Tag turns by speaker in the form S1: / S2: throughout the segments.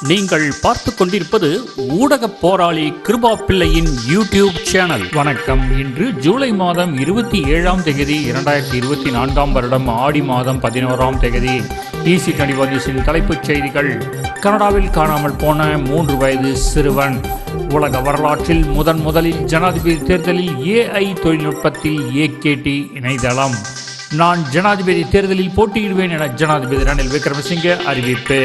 S1: நீங்கள் பார்த்து கொண்டிருப்பது ஊடக போராளி கிருபா பிள்ளையின் யூடியூப் சேனல். வணக்கம். இன்று ஜூலை மாதம் இருபத்தி ஏழாம் தேதி இரண்டாயிரத்தி இருபத்தி நான்காம் வருடம் ஆடி மாதம் பதினோராம் தேதி. ஈசி கனிவாதிசின் தலைப்புச் செய்திகள். கனடாவில் காணாமல் போன மூன்று வயது சிறுவன். உலக வரலாற்றில் முதன் முதலில் ஜனாதிபதி தேர்தலில் ஏஐ தொழில்நுட்பத்தில் ஏகேடி இணையதளம். நான் ஜனாதிபதி தேர்தலில் போட்டியிடுவேன் என ஜனாதிபதி ரணில் விக்ரமசிங்கே அறிவிப்பு.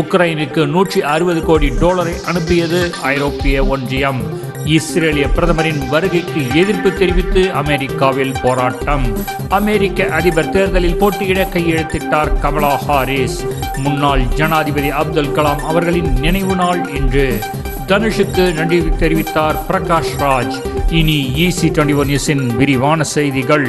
S1: உக்ரைனுக்கு நூற்றி அறுபது கோடி டாலரை அனுப்பியது ஐரோப்பிய ஒன்றியம். இஸ்ரேலிய பிரதமரின் வருகைக்கு எதிர்ப்பு தெரிவித்து அமெரிக்காவில் போராட்டம். அமெரிக்க அதிபர் தேர்தலில் போட்டியிட கையெழுத்திட்டார் கமலா ஹாரிஸ். முன்னாள் ஜனாதிபதி அப்துல் கலாம் அவர்களின் நினைவு நாள் இன்று. தனுஷுக்கு நன்றி தெரிவித்தார் பிரகாஷ் ராஜ் இனி இசி டுவெண்டி ஒன் நியூஸின் விரிவான செய்திகள்.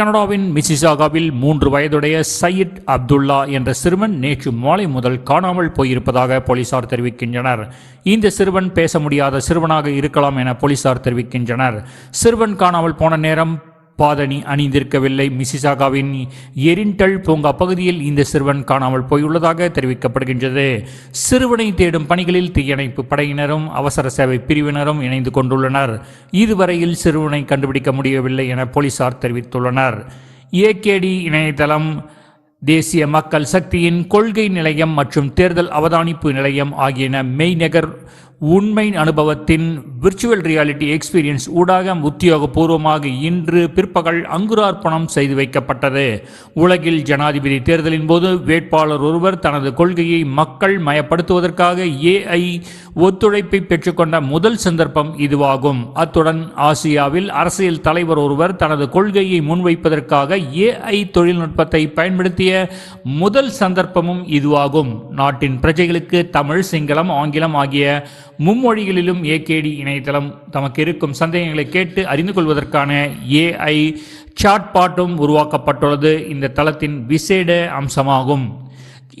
S1: கனடாவின் மிசிசாகாவில் மூன்று வயதுடைய சையத் அப்துல்லா என்ற சிறுவன் நேற்று மாலை முதல் காணாமல் போயிருப்பதாக போலீசார் தெரிவிக்கின்றனர். இந்த சிறுவன் பேச முடியாத சிறுவனாக இருக்கலாம் என போலீசார் தெரிவிக்கின்றனர். சிறுவன் காணாமல் போன நேரம் பாதணி அணிந்திருக்கவில்லை. மிசிசாகாவின் எரிண்டல் பூங்கா பகுதியில் இந்த சிறுவன் காணாமல் போயுள்ளதாக தெரிவிக்கப்படுகின்றது. சிறுவனை தேடும் பணிகளில் தீயணைப்பு படையினரும் அவசர சேவை பிரிவினரும் இணைந்து கொண்டுள்ளனர். இதுவரையில் சிறுவனை கண்டுபிடிக்க முடியவில்லை என போலீசார் தெரிவித்துள்ளனர். ஏகேடி இணையதளம் தேசிய மக்கள் சக்தியின் கொள்கை நிலையம் மற்றும் தேர்தல் அவதானிப்பு நிலையம் ஆகியன மெய்நகர் உண்மை அனுபவத்தின் விர்ச்சுவல் ரியாலிட்டி எக்ஸ்பீரியன்ஸ் ஊடாக உத்தியோகபூர்வமாக இன்று பிற்பகல் அங்குரார்ப்பணம் செய்து வைக்கப்பட்டது. உலகில் ஜனாதிபதி தேர்தலின் போது வேட்பாளர் ஒருவர் தனது கொள்கையை மக்கள் மயப்படுத்துவதற்காக ஏஐ ஒத்துழைப்பை பெற்றுக்கொண்ட முதல் சந்தர்ப்பம் இதுவாகும். அத்துடன் ஆசியாவில் அரசியல் தலைவர் ஒருவர் தனது கொள்கையை முன்வைப்பதற்காக ஏஐ தொழில்நுட்பத்தை பயன்படுத்திய முதல் சந்தர்ப்பமும் இதுவாகும். நாட்டின் பிரஜைகளுக்கு தமிழ் சிங்களம் ஆங்கிலம் ஆகிய மும்மொழிகளிலும் ஏகேடி இணையதளம் தமக்கு இருக்கும் சந்தேகங்களை கேட்டு அறிந்து கொள்வதற்கான ஏஐ சாட்பாட்டும் உருவாக்கப்பட்டுள்ளது. இந்த தளத்தின் விசேட அம்சமாகும்.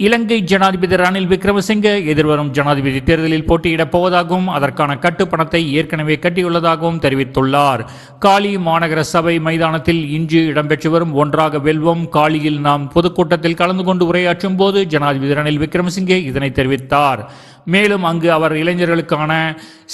S1: இலங்கை ஜனாதிபதி ரணில் விக்ரமசிங்கே எதிர்வரும் ஜனாதிபதி தேர்தலில் போட்டியிடப் போவதாகவும் அதற்கான கட்டுப்பணத்தை ஏற்கனவே கட்டியுள்ளதாகவும் தெரிவித்துள்ளார். காலி மாநகர சபை மைதானத்தில் இன்று இடம்பெற்று வரும் ஒன்றாக வெல்வோம். காலியில் நாம் பொதுக்கூட்டத்தில் கலந்து கொண்டு உரையாற்றும் போது ஜனாதிபதி ரணில் விக்ரமசிங்கே இதனை தெரிவித்தார். மேலும் அங்கு அவர் இளைஞர்களுக்கான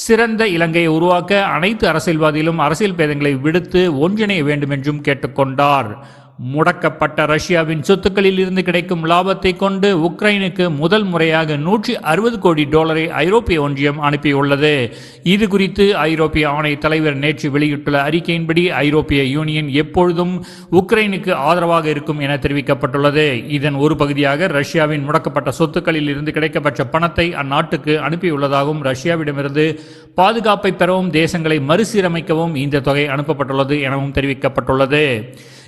S1: சிறந்த இலங்கையை உருவாக்க அனைத்து அரசியல்வாதிகளும் அரசியல் பேதங்களை விடுத்து ஒன்றிணைய வேண்டும் என்றும் கேட்டுக்கொண்டார். முடக்கப்பட்ட ரஷ்யாவின் சொத்துக்களில் இருந்து கிடைக்கும் லாபத்தை கொண்டு உக்ரைனுக்கு முதல் முறையாக நூற்றி அறுபது கோடி டாலரை ஐரோப்பிய ஒன்றியம் அனுப்பியுள்ளது. இது குறித்து ஐரோப்பிய ஆணைய தலைவர் நேற்று வெளியிட்டுள்ள அறிக்கையின்படி ஐரோப்பிய யூனியன் எப்பொழுதும் உக்ரைனுக்கு ஆதரவாக இருக்கும் என தெரிவிக்கப்பட்டுள்ளது. இதன் ஒரு பகுதியாக ரஷ்யாவின் முடக்கப்பட்ட சொத்துக்களில் இருந்து கிடைக்கப்பட்ட பணத்தை அந்நாட்டுக்கு அனுப்பியுள்ளதாகவும் ரஷ்யாவிடமிருந்து பாதுகாப்பை பெறவும் தேசங்களை மறுசீரமைக்கவும் இந்த தொகை அனுப்பப்பட்டுள்ளது எனவும் தெரிவிக்கப்பட்டுள்ளது.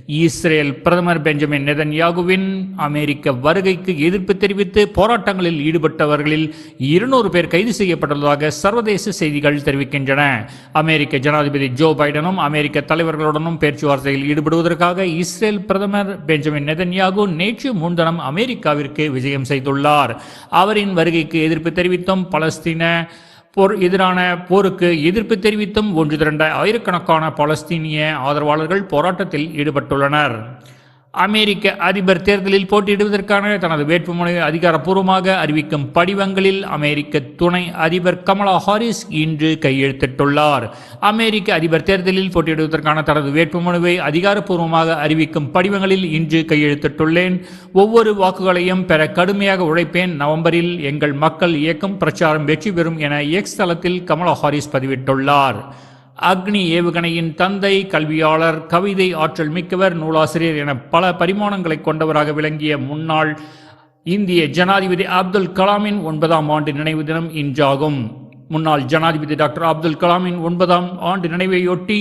S1: இஸ்ரேல் பிரதமர் பெஞ்சமின் நெதன்யாகுவின் அமெரிக்க வருகைக்கு எதிர்ப்பு தெரிவித்து போராட்டங்களில் ஈடுபட்டவர்களில் இருநூறு பேர் கைது செய்யப்பட்டுள்ளதாக சர்வதேச செய்திகள் தெரிவிக்கின்றன. அமெரிக்க ஜனாதிபதி ஜோ பைடனும் அமெரிக்க தலைவர்களுடனும் பேச்சுவார்த்தையில் ஈடுபடுவதற்காக இஸ்ரேல் பிரதமர் பெஞ்சமின் நெதன்யாகு நேற்று முன்தினம் அமெரிக்காவிற்கு விஜயம் செய்துள்ளார். அவரின் வருகைக்கு எதிர்ப்பு தெரிவித்தும் பலஸ்தீன போர் எதிரான போருக்கு எதிர்ப்பு தெரிவித்தும் ஒன்று திரண்ட ஆயிரக்கணக்கான பாலஸ்தீனிய ஆதரவாளர்கள் போராட்டத்தில் ஈடுபட்டுள்ளனர். அமெரிக்க அதிபர் தேர்தலில் போட்டியிடுவதற்கான தனது வேட்புமனுவை அதிகாரப்பூர்வமாக அறிவிக்கும் படிவங்களில் அமெரிக்க துணை அதிபர் கமலா ஹாரிஸ் இன்று கையெழுத்திட்டுள்ளார். அமெரிக்க அதிபர் தேர்தலில் போட்டியிடுவதற்கான தனது வேட்புமனுவை அதிகாரப்பூர்வமாக அறிவிக்கும் படிவங்களில் இன்று கையெழுத்திட்டுள்ளேன். ஒவ்வொரு வாக்குகளையும் பெற கடுமையாக உழைப்பேன். நவம்பரில் எங்கள் மக்கள் இயக்கம் பிரச்சாரம் வெற்றி பெறும் என எக்ஸ் தளத்தில் கமலா ஹாரிஸ் பதிவிட்டுள்ளார். அக்னி ஏவுகணையின் தந்தை கல்வியாளர் கவிதை ஆற்றல் மிக்கவர் நூலாசிரியர் என பல பரிமாணங்களை கொண்டவராக விளங்கிய முன்னாள் இந்திய ஜனாதிபதி அப்துல் கலாமின் ஒன்பதாம் ஆண்டு நினைவு தினம் இன்றாகும். முன்னாள் ஜனாதிபதி டாக்டர் அப்துல் கலாமின் ஒன்பதாம் ஆண்டு நினைவையொட்டி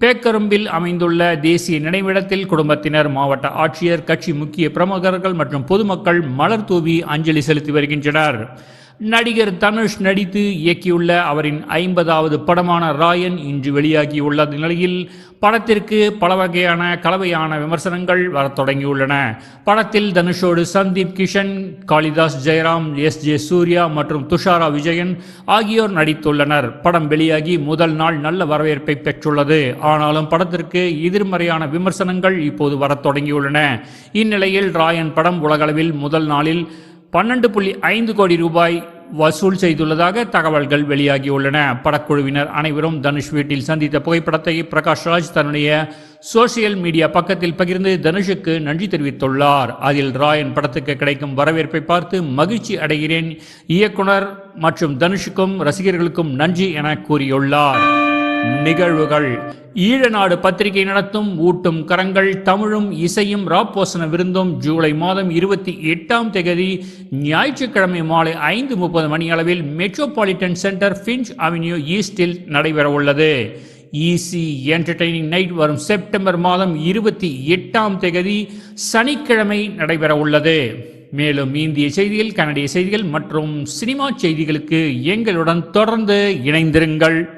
S1: பேக்கரும்பில் அமைந்துள்ள தேசிய நினைவிடத்தில் குடும்பத்தினர் மாவட்ட ஆட்சியர் கட்சி முக்கிய பிரமுகர்கள் மற்றும் பொதுமக்கள் மலர் தூவி அஞ்சலி செலுத்தி வருகின்றனர். நடிகர் தனுஷ் நடித்து இயக்கியுள்ள அவரின் ஐம்பதாவது படமான ராயன் இன்று வெளியாகியுள்ள நிலையில் படத்திற்கு பல வகையான கலவையான விமர்சனங்கள் வரத் தொடங்கியுள்ளன. படத்தில் தனுஷோடு சந்தீப் கிஷன் காளிதாஸ் ஜெயராம் எஸ். ஜே. சூர்யா மற்றும் துஷாரா விஜயன் ஆகியோர் நடித்துள்ளனர். படம் வெளியாகி முதல் நாள் நல்ல வரவேற்பை பெற்றுள்ளது. ஆனாலும் படத்திற்கு எதிர்மறையான விமர்சனங்கள் இப்போது வரத் தொடங்கியுள்ளன. இந்நிலையில் ராயன் படம் உலகளவில் முதல் நாளில் பன்னெண்டு புள்ளி ஐந்து கோடி ரூபாய் வசூல் செய்துள்ளதாக தகவல்கள் வெளியாகியுள்ளன. படக்குழுவினர் அனைவரும் தனுஷ் வீட்டில் சந்தித்த புகைப்படத்தை பிரகாஷ் ராஜ் தன்னுடைய சோசியல் மீடியா பக்கத்தில் பகிர்ந்து தனுஷுக்கு நன்றி தெரிவித்துள்ளார். அதில் ராயன் படத்துக்கு கிடைக்கும் வரவேற்பை பார்த்து மகிழ்ச்சி அடைகிறேன். இயக்குனர் மற்றும் தனுஷுக்கும் ரசிகர்களுக்கும் நன்றி என கூறியுள்ளார். நிகழ்வுகள் ஈழநாடு பத்திரிகை நடத்தும் ஊட்டும் கரங்கள் தமிழும் இசையும் ராப்போசன விருந்தும். ஜூலை மாதம் இருபத்தி எட்டாம் தேதி ஞாயிற்றுக்கிழமை மாலை ஐந்து முப்பது மணி அளவில் மெட்ரோபாலிட்டன் சென்டர் ஃபின்ச் அவென்யூ ஈஸ்டில் நடைபெறவுள்ளது ஈசி என்டர்டெய்னிங் நைட் வரும் செப்டம்பர் மாதம் இருபத்தி எட்டாம் தேதி சனிக்கிழமை நடைபெறவுள்ளது மேலும் இந்திய செய்திகள் கனடிய செய்திகள் மற்றும் சினிமா செய்திகளுக்கு எங்களுடன் தொடர்ந்து இணைந்திருங்கள்.